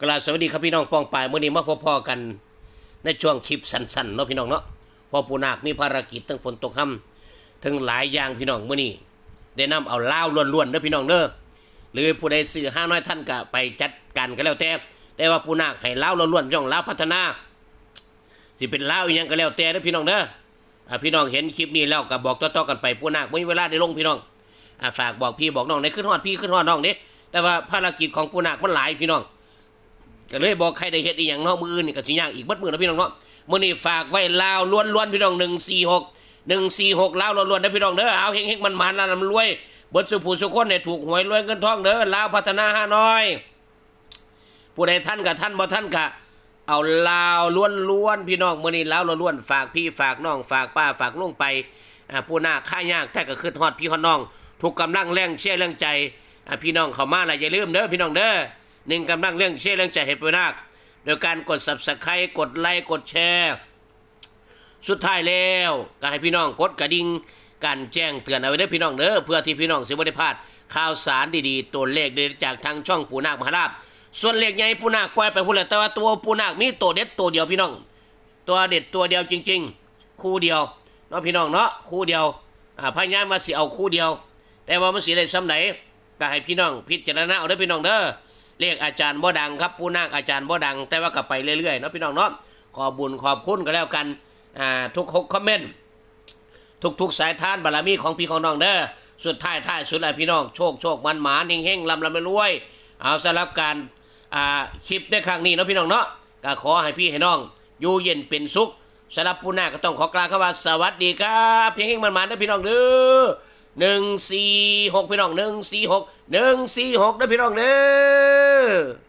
กราบสวัสดีครับพี่น้องปองปายเมื่อนี้มาพบพ่อกันในช่วงคลิปสั้นๆเนาะพี่น้องเนาะพอปูนาคมีภารกิจตั้งฝนตกค่ำถึงหลายอย่างพี่น้องเมื่อนี้ได้นำเอาเล่าล้วนๆเด้อพี่น้องเด้อหรือผู้ใดซื้อห้าน้อยท่านก็ไปจัดการก็แล้วแต่แต่ว่าปูนาคให้ล่าล้วนๆพี่น้องล่าพัฒนาสิเป็นเล่าอีหยังก็แล้วแต่เด้อพี่น้องเด้ออ่าพี่น้องเห็นคลิปนี้แล้วก็บอกต่อๆกันไปปูนาคไม่มีเวลาได้ลงพี่น้องฝากบอกพี่บอกน้องในขึ้นฮอดพี่ขึ้นฮอดน้องเด้แต่ว่าภารกิจของปูนาคมันหลายพี่น้อง ก็เลยบอกใครได้เฮ็ดอีหยังเนาะมืออื่นนี่ก็สิยากอีกเบัดมือนะพี่น้องเนาะมื้อนี้ฝากไว้ลาวล้วนๆพี่น้อง146 146ลาวล้วนๆนะพี่น้องเด้อเอาเฮงๆมันๆแล้วมันรวยเบิดสุผู้สุคนเนี่ยถูกหวยรวยเงินทองเด้อลาวพัฒนาห้าน้อย ผู้ใดท่านกับท่านบ่ท่านกะเอาลาวล้วนๆพี่น้องมื้อนี้ลาวล้วนๆฝากพี่ฝากน้องฝากป้าฝากลุงไปอ่าผู้หน้าค่ายากแต่ก็คือฮอดพี่ฮอดน้องทุกกำลังแรงเชื่อแรงใจอ่าพี่น้องเข้ามาล้วอย่าลืมเด้อพี่น้องเด้อ หนึ่งกำลังเรื่องเชื่อแรงใจให้ผู้นาคโดยการกด Subscribe กดไลค์กดแชร์สุดท้ายแล้วก็ให้พี่น้องกดกระดิ่งการแจ้งเตือนเอาไว้เด้อพี่น้องเด้อเพื่อที่พี่น้องสิบ่ได้พลาดข่าวสารดีๆ ตัวเลขเด็ดจากทางช่องปูนาคมหาลาภส่วนเลขใหญ่ปูนาคปล่อยไปพุ่นแหละแต่ว่าตัวปูนาคมีตัวเด็ดตัวเดียวพี่น้อง ตัวเด็ดตัวเดียวจริง ๆ คู่เดียวเนาะพี่น้องเนาะคู่เดียวอ่าพยายามมาสิเอาคู่เดียว แต่ว่ามันสิได้ซ้ำไหนก็ให้พี่น้องพิจารณาเอาเด้อพี่น้องเด้อ เลขอาจารย์บ่ดังครับปูนาคอาจารย์บ่ดัง แต่ว่าก็ไปเรื่อยๆเนาะพี่น้องเนาะขอบุญขอบคุณก็แล้วกันอ่าทุกคอมเมนต์ทุกๆสายทานบารมีของพี่ของน้องเด้อสุดท้ายท้ายสุดแล้วพี่น้องโชคโชคมันหมานเฮงๆลำลำรวย เอาสำหรับการอ่าคลิปในครั้งนี้เนาะพี่น้องเนาะก็ขอให้พี่ให้น้อง อยู่เย็นเป็นสุขสำหรับผู้หน้าก็ต้องขอกล่าวคำว่าสวัสดีครับเพียงเฮงมันหมานนะพี่น้องเด้อ หนึ่งสี่หกพี่น้องหนึ่งสี่หกหนึ่งสี่หกนะพี่น้องเด้อ